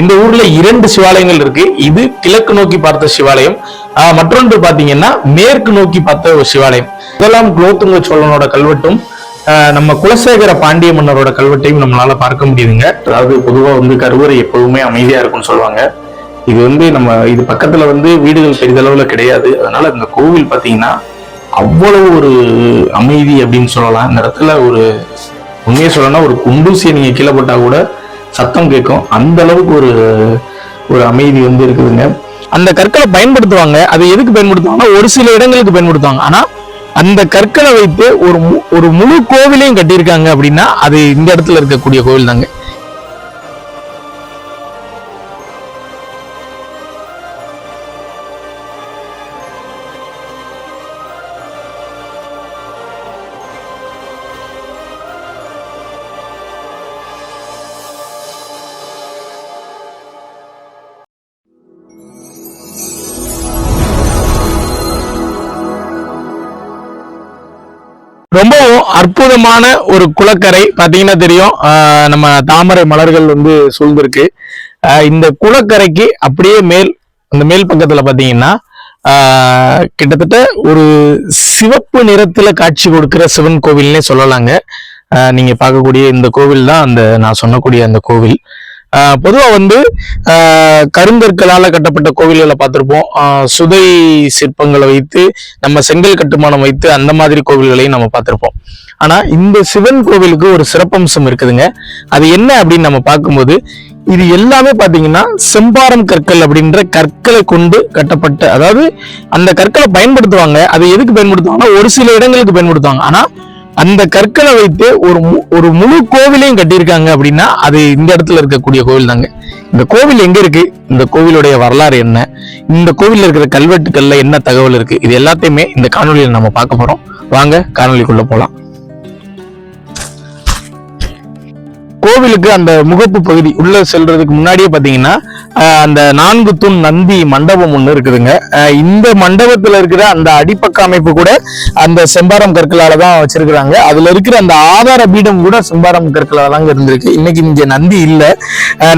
இந்த ஊர்ல இரண்டு சிவாலயங்கள் இருக்கு. இது கிழக்கு நோக்கி பார்த்த சிவாலயம். ஆஹ் மற்றொன்று பாத்தீங்கன்னா மேற்கு நோக்கி பார்த்த ஒரு சிவாலயம். இதெல்லாம் குலோத்துங்க சோழனோட கல்வெட்டும் ஆஹ் நம்ம குலசேகர பாண்டிய மன்னரோட கல்வெட்டையும் நம்மளால பார்க்க முடியுதுங்க. அதாவது பொதுவா வந்து கருவறை எப்பவுமே அமைதியா இருக்கும்னு சொல்லுவாங்க. இது வந்து நம்ம இது பக்கத்துல வந்து வீடுகள் பெரிதளவுல கிடையாது. அதனால இந்த கோவில் பாத்தீங்கன்னா அவ்வளவு ஒரு அமைதி அப்படின்னு சொல்லலாம். இந்த இடத்துல ஒரு உண்மையை சொல்லணும்னா ஒரு குண்டூசியை நீங்க கீழே போட்டா கூட சத்தம் கேட்கும். அந்த அளவுக்கு ஒரு ஒரு அமைதி வந்து இருக்குதுங்க. அந்த கற்களை பயன்படுத்துவாங்க. அதை எதுக்கு பயன்படுத்துவாங்கன்னா ஒரு சில இடங்களுக்கு பயன்படுத்துவாங்க. ஆனா அந்த கற்களை வைத்து ஒரு மு- ஒரு முழு கோவிலையும் கட்டியிருக்காங்க அப்படின்னா அது இந்த இடத்துல இருக்கக்கூடிய கோவில் தாங்க ரொம்பவும் அற்புதமான ஒரு குளக்கரை பார்த்தீங்கன்னா தெரியும். நம்ம தாமரை மலர்கள் வந்து சூழ்ந்திருக்கு. இந்த குளக்கரைக்கு அப்படியே மேல் அந்த மேல் பக்கத்துல பார்த்தீங்கன்னா கிட்டத்தட்ட ஒரு சிவப்பு நிறத்துல காட்சி கொடுக்கிற சிவன் கோவில்னே சொல்லலாங்க. நீங்க பார்க்கக்கூடிய இந்த கோவில் தான் அந்த நான் சொன்னக்கூடிய அந்த கோவில். பொதுவாக வந்து கருங்கற்களால் கட்டப்பட்ட கோவில்களை பார்த்துருப்போம். சுதை சிற்பங்களை வைத்து நம்ம செங்கல் கட்டுமானம் வைத்து அந்த மாதிரி கோவில்களையும் நம்ம பார்த்துருப்போம். ஆனால் இந்த சிவன் கோவிலுக்கு ஒரு சிறப்பம்சம் இருக்குதுங்க. அது என்ன அப்படின்னு நம்ம பார்க்கும்போது இது எல்லாமே பார்த்தீங்கன்னா செம்பாரம் கற்கள் அப்படின்ற கற்களை கொண்டு கட்டப்பட்ட அதாவது அந்த கற்களை பயன்படுத்துவாங்க. அதை எதுக்கு பயன்படுத்துவாங்கன்னா ஒரு சில இடங்களுக்கு பயன்படுத்துவாங்க. ஆனால் அந்த கற்களை வைத்து ஒரு மு- ஒரு முழு கோவிலையும் கட்டியிருக்காங்க அப்படின்னா அது இந்த இடத்துல இருக்கக்கூடிய கோவில் தாங்க. இந்த கோவில் எங்க இருக்கு? இந்த கோவிலுடைய வரலாறு என்ன? இந்த கோவிலில் இருக்கிற கல்வெட்டுக்கள்ல என்ன தகவல் இருக்கு? இது எல்லாத்தையுமே இந்த காணொலியில நம்ம பார்க்க போறோம். வாங்க காணொலிக்குள்ள போலாம். கோவிலுக்கு அந்த முகப்பு பகுதி உள்ள செல்றதுக்கு முன்னாடியே பாத்தீங்கன்னா அந்த நான்கு தூண் நந்தி மண்டபம் ஒண்ணு இருக்குதுங்க. இந்த மண்டபத்துல இருக்கிற அந்த அடிப்பக்க அமைப்பு கூட அந்த செம்பாரம் கற்களால தான் வச்சிருக்கிறாங்க. அதுல இருக்கிற அந்த ஆதார பீடம் கூட செம்பாரம் கற்களால தாங்க இருந்திருக்கு. இன்னைக்கு இங்க நந்தி இல்ல.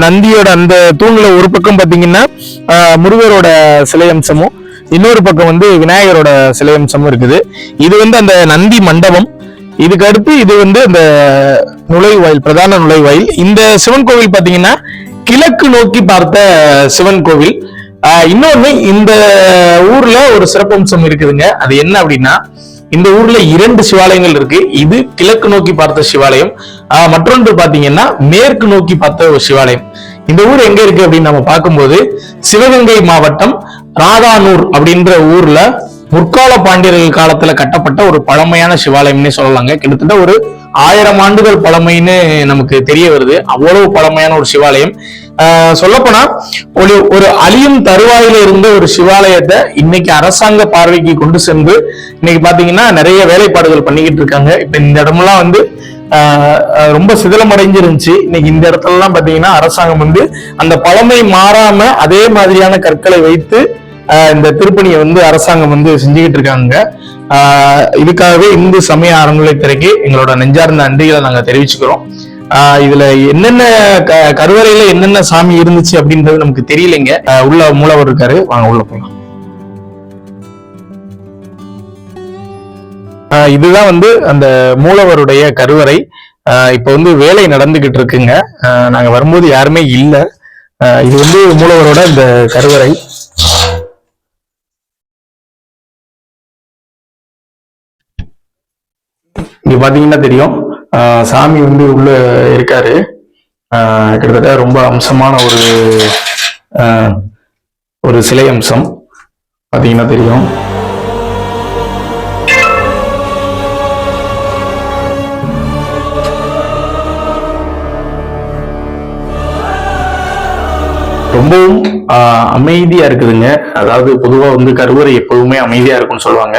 நந்தியோட அந்த தூண்ல ஒரு பக்கம் பாத்தீங்கன்னா முருகரோட சிலை அம்சமும் இன்னொரு பக்கம் வந்து விநாயகரோட சிலை அம்சமும் இருக்குது. இது வந்து அந்த நந்தி மண்டபம். இதுக்கு அடுத்து இது வந்து அந்த நுழைவாயில் பிரதான நுழைவாயில். இந்த சிவன் கோவில் பாத்தீங்கன்னா கிழக்கு நோக்கி பார்த்த சிவன் கோவில். இன்னொன்னு இந்த ஊர்ல ஒரு சிறப்பம்சம் இருக்குதுங்க. அது என்ன அப்படின்னா இந்த ஊர்ல இரண்டு சிவாலயங்கள் இருக்கு. இது கிழக்கு நோக்கி பார்த்த சிவாலயம். ஆஹ் மற்றொன்று பாத்தீங்கன்னா மேற்கு நோக்கி பார்த்த ஒரு சிவாலயம். இந்த ஊர் எங்க இருக்கு அப்படின்னு நம்ம பார்க்கும்போது சிவகங்கை மாவட்டம் ராதானூர் அப்படின்ற ஊர்ல முற்கால பாண்டியர்கள் காலத்துல கட்டப்பட்ட ஒரு பழமையான சிவாலயம்னே சொல்லலாங்க. கிட்டத்தட்ட ஒரு ஆயிரம் ஆண்டுகள் பழமைன்னு நமக்கு தெரிய வருது. அவ்வளவு பழமையான ஒரு சிவாலயம். ஆஹ் சொல்லப்போனா ஒரு ஒரு அழியும் தருவாயில இருந்த ஒரு சிவாலயத்தை இன்னைக்கு அரசாங்க பார்வைக்கு கொண்டு சென்று இன்னைக்கு பாத்தீங்கன்னா நிறைய வேலைப்பாடுகள் பண்ணிக்கிட்டு இருக்காங்க. இப்ப இந்த இடமெல்லாம் வந்து ஆஹ் ரொம்ப சிதலம் அடைஞ்சிருந்துச்சு இன்னைக்கு இந்த இடத்துல எல்லாம் பாத்தீங்கன்னா அரசாங்கம் வந்து அந்த பழமை மாறாம அதே மாதிரியான கற்களை வைத்து இந்த திருப்பணியை வந்து அரசாங்கம் வந்து செஞ்சுக்கிட்டு இருக்காங்க. இதுக்காகவே இந்து சமய அறநிலையத்துறைக்கு எங்களோட நெஞ்சார்ந்த நன்றிகளை நாங்கள் தெரிவிச்சுக்கிறோம். இதுல என்னென்ன க- கருவறையில என்னென்ன சாமி இருந்துச்சு அப்படின்றது நமக்கு தெரியலைங்க. உள்ள மூலவர் இருக்காரு. வாங்க உள்ள போகலாம் இதுதான் வந்து அந்த மூலவருடைய கருவறை. இப்போ இப்ப வந்து வேலை நடந்துகிட்டு இருக்குங்க. நாங்க வரும்போது யாருமே இல்லை. இது வந்து மூலவரோட இந்த கருவறை. இங்க பாத்தீங்கன்னா தெரியும். சாமி வந்து உள்ள இருக்காரு. கிட்டத்தட்ட ரொம்ப அம்சமான ஒரு ஆஹ் ஒரு சிலை அம்சம். பாத்தீங்கன்னா தெரியும். ரொம்பவும் அமைதியா இருக்குதுங்க. அதாவது பொதுவா வந்து கருவறை எப்பவுமே அமைதியா இருக்கும்னு சொல்லுவாங்க.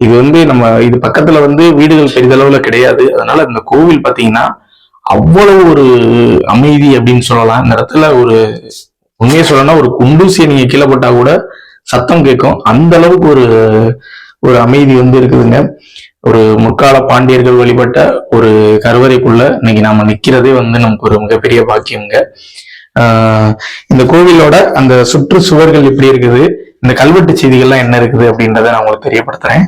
இது வந்து நம்ம இது பக்கத்துல வந்து வீடுகள் பெரிதளவுல கிடையாது. அதனால இந்த கோவில் பாத்தீங்கன்னா அவ்வளவு ஒரு அமைதி அப்படின்னு சொல்லலாம். இந்த இடத்துல ஒரு உண்மையை சொல்லணும்னா ஒரு குண்டூசியை நீங்க கீழே போட்டா கூட சத்தம் கேட்கும். அந்த அளவுக்கு ஒரு ஒரு அமைதி வந்து இருக்குதுங்க. ஒரு முற்கால பாண்டியர்கள் வழிபட்ட ஒரு கருவறைக்குள்ள இன்னைக்கு நாம நிக்கிறதே வந்து நமக்கு ஒரு மிகப்பெரிய பாக்கியங்க. ஆஹ் இந்த கோவிலோட அந்த சுற்று சுவர்கள் எப்படி இருக்குது? இந்த கல்வெட்டு செய்திகள்லாம் என்ன இருக்குது அப்படின்றத நான் உங்களுக்கு தெரியப்படுத்துறேன்.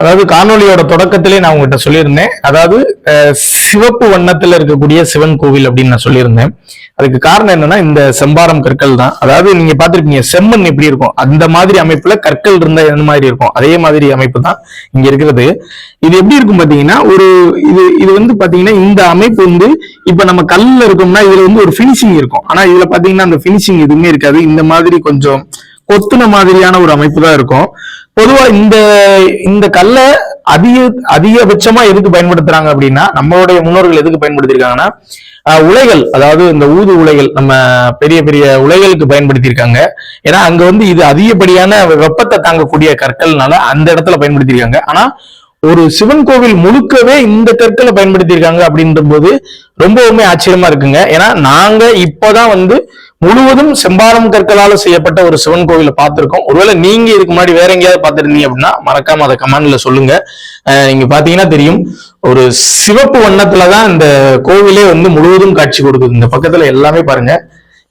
அதாவது காணொலியோட தொடக்கத்திலே நான் உங்ககிட்ட சொல்லியிருந்தேன். அதாவது சிவப்பு வண்ணத்துல இருக்கக்கூடிய சிவன் கோவில் அப்படின்னு நான் சொல்லியிருந்தேன். அதுக்கு காரணம் என்னன்னா இந்த செம்பாரம் கற்கள் தான். அதாவது நீங்க பாத்திருப்பீங்க செம்மண் எப்படி இருக்கும்? அந்த மாதிரி அமைப்புல கற்கள் இருந்தா என்ன மாதிரி இருக்கும்? அதே மாதிரி அமைப்பு தான் இங்க இருக்கிறது. இது எப்படி இருக்கும் பாத்தீங்கன்னா ஒரு இது இது வந்து பாத்தீங்கன்னா இந்த அமைப்பு வந்து இப்ப நம்ம கல்லுல இருக்கோம்னா இதுல வந்து ஒரு ஃபினிஷிங் இருக்கும். ஆனா இதுல பாத்தீங்கன்னா அந்த ஃபினிஷிங் எதுவுமே இருக்காது. இந்த மாதிரி கொஞ்சம் கொத்துன மாதிரியான ஒரு அமைப்பு தான் இருக்கும். பொதுவா இந்த இந்த கல்லை அதிக அதிகபட்சமா எதுக்கு பயன்படுத்துறாங்க அப்படின்னா நம்மளுடைய முன்னோர்கள் எதுக்கு பயன்படுத்திருக்காங்கன்னா ஆஹ், உலைகள் அதாவது இந்த ஊது உலைகள் நம்ம பெரிய பெரிய உலைகளுக்கு பயன்படுத்தியிருக்காங்க. ஏன்னா அங்க வந்து இது அதிகப்படியான வெப்பத்தை தாங்கக்கூடிய கற்கள்னால அந்த இடத்துல பயன்படுத்தியிருக்காங்க. ஆனா ஒரு சிவன் கோவில் முழுக்கவே இந்த கற்களை பயன்படுத்தியிருக்காங்க அப்படின்ற போது ரொம்பவுமே ஆச்சரியமா இருக்குங்க. ஏன்னா நாங்க இப்போதான் வந்து முழுவதும் செம்பாரம் கற்களால செய்யப்பட்ட ஒரு சிவன் கோவிலை பார்த்திருக்கோம். ஒருவேளை நீங்க இதுக்கு முன்னாடி வேற எங்கேயாவது பார்த்துருந்தீங்க அப்படின்னா மறக்காம அதை கமெண்ட்ல சொல்லுங்க. நீங்க பாத்தீங்கன்னா தெரியும் ஒரு சிவப்பு வண்ணத்துலதான் இந்த கோவிலே வந்து முழுவதும் காட்சி கொடுக்குது. இந்த பக்கத்துல எல்லாமே பாருங்க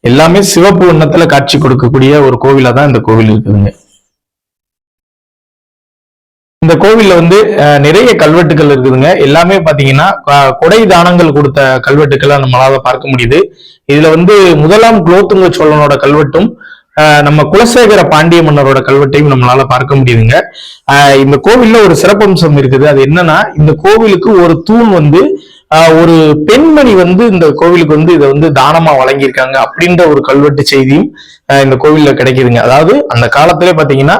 எல்லாமே சிவப்பு வண்ணத்துல காட்சி கொடுக்கக்கூடிய ஒரு கோவிலா தான் இந்த கோவில் இருக்குதுங்க. இந்த கோவில்ல வந்து நிறைய கல்வெட்டுகள் இருக்குதுங்க. எல்லாமே பாத்தீங்கன்னா கொடை தானங்கள் கொடுத்த கல்வெட்டுக்களை நம்மளால பார்க்க முடியுது. இதுல வந்து முதலாம் குலோத்துங்க சோழனோட கல்வெட்டும் நம்ம குலசேகர பாண்டிய மன்னரோட கல்வெட்டையும் நம்மளால பார்க்க முடியுதுங்க. இந்த கோவில்ல ஒரு சிறப்பம்சம் இருக்குது. அது என்னன்னா இந்த கோவிலுக்கு ஒரு தூண் வந்து ஒரு பெண்மணி வந்து இந்த கோவிலுக்கு வந்து இதை வந்து தானமா வழங்கியிருக்காங்க அப்படின்ற ஒரு கல்வெட்டு செய்தியும் இந்த கோவில்ல கிடைக்குதுங்க. அதாவது அந்த காலத்திலே பாத்தீங்கன்னா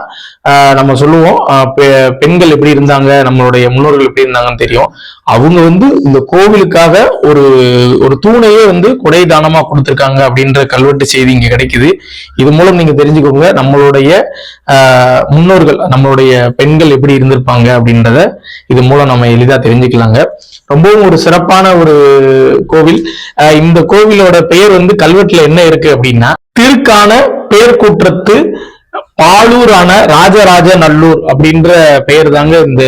ஆஹ் நம்ம சொல்லுவோம் பெ- பெண்கள் எப்படி இருந்தாங்க நம்மளுடைய முன்னோர்கள் எப்படி இருந்தாங்கன்னு தெரியும். அவங்க வந்து இந்த கோவிலுக்காக ஒரு ஒரு தூணையே வந்து கொடை தானமா கொடுத்துருக்காங்க அப்படின்ற கல்வெட்டு செய்தி இங்க கிடைக்குது. இது மூலம் நீங்க தெரிஞ்சுக்கோங்க நம்மளுடைய ஆஹ் முன்னோர்கள் நம்மளுடைய பெண்கள் எப்படி இருந்திருப்பாங்க அப்படின்றத இது மூலம் நம்ம எளிதா தெரிஞ்சுக்கலாங்க. ரொம்பவும் ஒரு சிறப்பான ஒரு கோவில். ஆஹ் இந்த கோவிலோட பெயர் வந்து கல்வெட்டுல என்ன இருக்கு அப்படின்னா திருக்கான பேர்கூற்றத்து பாலூரான ராஜராஜ நல்லூர் அப்படின்ற பெயர் தாங்க இந்த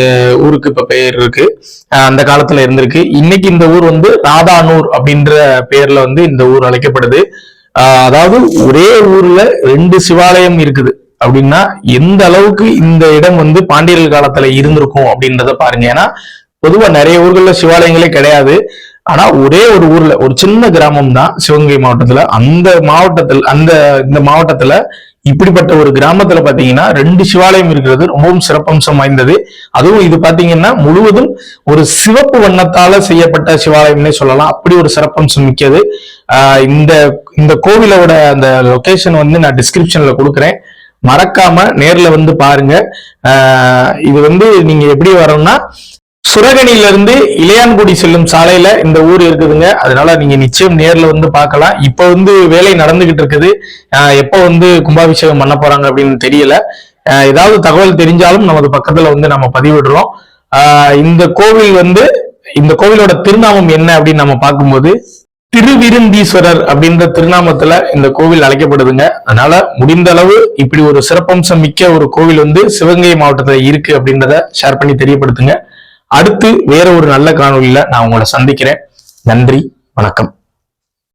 ஊருக்கு இப்ப பெயர் இருக்கு. அந்த காலத்துல இருந்திருக்கு. இன்னைக்கு இந்த ஊர் வந்து ராதானூர் அப்படின்ற பெயர்ல வந்து இந்த ஊர் அழைக்கப்படுது. அதாவது ஒரே ஊர்ல ரெண்டு சிவாலயம் இருக்குது. அப்படின்னா எந்த அளவுக்கு இந்த இடம் வந்து பாண்டியர்கள் காலத்துல இருந்திருக்கும் அப்படின்றத பாருங்க. ஏன்னா பொதுவா நிறைய ஊர்களில் சிவாலயங்களே கிடையாது. ஆனா ஒரே ஒரு ஊர்ல ஒரு சின்ன கிராமம் தான் சிவகங்கை மாவட்டத்துல. அந்த மாவட்டத்தில் அந்த இந்த மாவட்டத்துல இப்படிப்பட்ட ஒரு கிராமத்துல பாத்தீங்கன்னா ரெண்டு சிவாலயம் இருக்கிறது ரொம்பவும் சிறப்பம்சம் வாய்ந்தது. அதுவும் இது பாத்தீங்கன்னா முழுவதும் ஒரு சிவப்பு வண்ணத்தால செய்யப்பட்ட சிவாலயம்னே சொல்லலாம். அப்படி ஒரு சிறப்பம்சம் மிக்கது. இந்த இந்த கோவிலோட அந்த லொகேஷன் வந்து நான் டிஸ்கிரிப்ஷன்ல கொடுக்குறேன். மறக்காம நேர்ல வந்து பாருங்க. இது வந்து நீங்க எப்படி வரணும்னா சுரகணியிலிருந்து இளையான்குடி செல்லும் சாலையில இந்த ஊர் இருக்குதுங்க. அதனால நீங்க நிச்சயம் நேர்ல வந்து பார்க்கலாம். இப்ப வந்து வேலை நடந்துகிட்டு இருக்குது. எப்போ வந்து கும்பாபிஷேகம் பண்ண போறாங்க அப்படின்னு தெரியல. ஏதாவது தகவல் தெரிஞ்சாலும் நமது பக்கத்துல வந்து நம்ம பதிவிடுறோம். இந்த கோவில் வந்து இந்த கோவிலோட திருநாமம் என்ன அப்படின்னு நம்ம பார்க்கும்போது திருவிருந்தீஸ்வரர் அப்படின்ற திருநாமத்துல இந்த கோவில் அழைக்கப்படுதுங்க. அதனால முடிந்த அளவு இப்படி ஒரு சிறப்பம்சம் மிக்க ஒரு கோவில் வந்து சிவகங்கை மாவட்டத்துல இருக்கு அப்படின்றத ஷேர் பண்ணி தெரியப்படுத்துங்க. அடுத்து வேற ஒரு நல்ல காணொளியில நான் உங்களை சந்திக்கிறேன். நன்றி வணக்கம்.